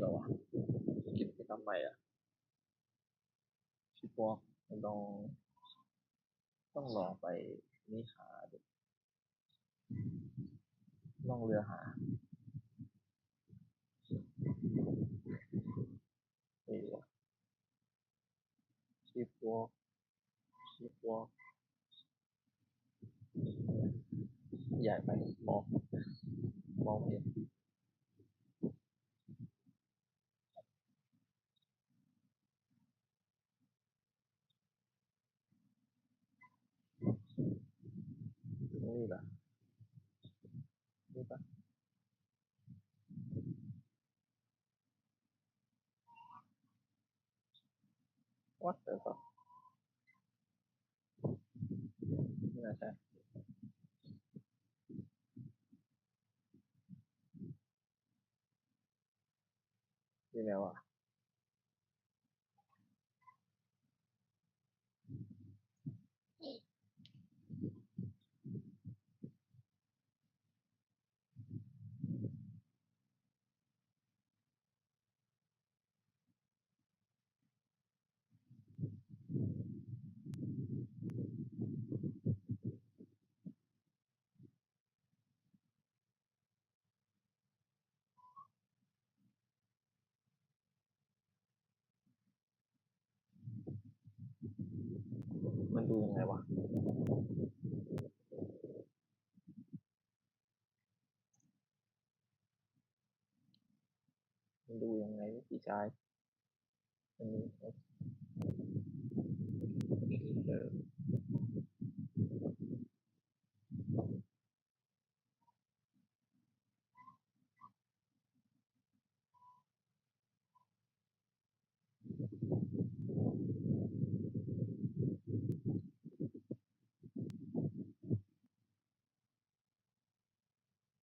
เปล่าวะกิจกรรมใหม่อะชิปวอล์กลองต้องลองไปนี่หาดูล่องเรือหานี่วะชิปวอล์กชิปวอล์กใหญ่ไปมองมองไม่เห็น như là như ta what the fuck? Như là sao? มันดูยังไงพี่ชายอันนี้เออ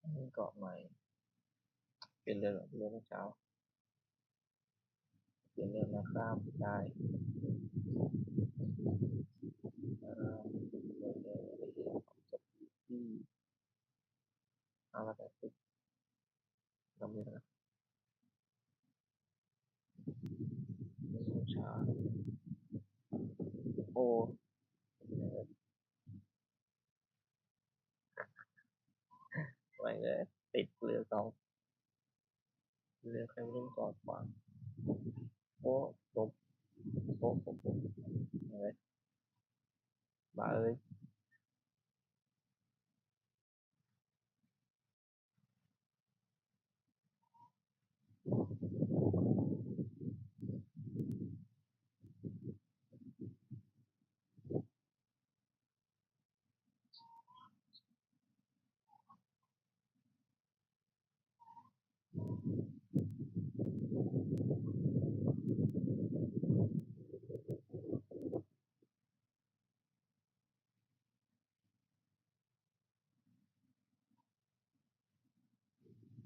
อันนี้เกาะใหม่ เป็นเรื่องเรื่องเช้า เปลี่ยนเรื่องนะครับได้เองเรื่องเรื่องของจบที่เอาละแต่ติดลำเลียงนะเรื่องเช้าโอ้เออไม่เลยติดเรือสองเรือใครไม่รู้จอดขวา bố bố bố bố đấy bà ơi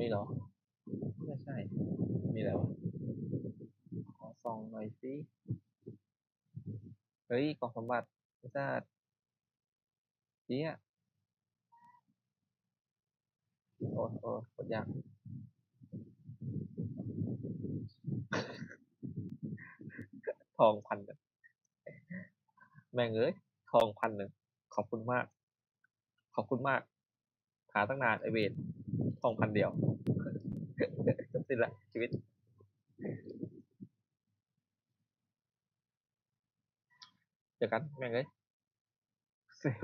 มีเหรอไม่ใส่องหน่อยสิ เฮ้ยกล่องสมบัติไม่ทราบเจี๊ยโอ้โอ้กดยากทองพันหนึ่งแม่งเอ้ยทองพันหนึ่งขอบคุณมาก ขอบคุณมากหาตั้งนานไอเวนทองพันเดียวจบสิ้นละชีวิต ya kan ya guys saya